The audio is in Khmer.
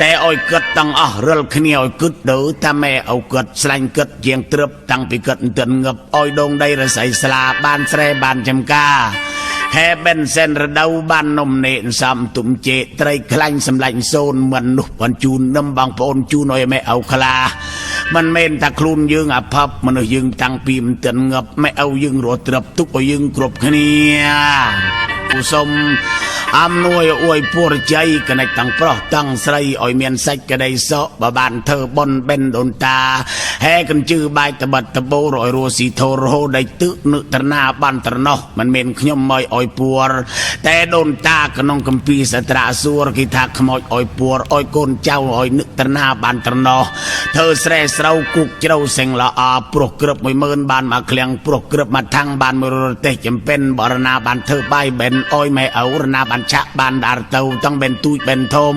តែឲ្យគិតទាំងអស់រិលគ្នាឲ្យគិតទៅថាម៉ែឪគិតស្លាញ់គិតជាងត្រឹបតាំងពីគិតទិនងឹបឲ្យដងដីរស័យស្លាបានស្រែបានចំការហែបិនសិនរដូវបាននំនេនសំទុំជេត្រីខ្លាញ់សម្លាញ់សូនមិននោះបានជូននឹមបងប្អូនជូនឲ្យម៉ែឪខ្លាមិនមែនថាខ្លួនយើងអភ័ព្វមនុស្សយើងតាំងពីមិនទាន់ងឹបម៉ែឪយើងរត់ត្រឹបទុកឲ្យយើងគ្រប់គ្នាគូសុំ អំនួយអួយពួរជ័យកណិចទាំងប្រុសទាំងស្រីឲ្យមានសេចក្តីសុខបើបានធ្វើបុណ្យបិណ្ឌដូនតាហែកញ្ជឺបាយតបិតតបោរឲ្យរស់ស៊ីធរហូដៃទឹកនឹកត្រណាបានត្រណោះមិនមែនខ្ញុំមកឲ្យពួរតែដូនតាក្នុងកម្ពីសត្រាសួរគេថាខ្មោចឲ្យពួរឲ្យកូនចៅឲ្យនឹកត្រណាបានត្រណោះធ្វើស្រែស្រូវគុកជ្រៅសេងល្អព្រោះក្រឹប10000បានមកឃ្លាំងព្រោះក្រឹបមកថាំងបានមួយរទេសចំពេនបរណាបានធ្វើបាយបិណ្ឌអុយម៉ែឪរណាបានឆាក់បានដារទៅទាំងបិណ្ឌទូចបិណ្ឌធំ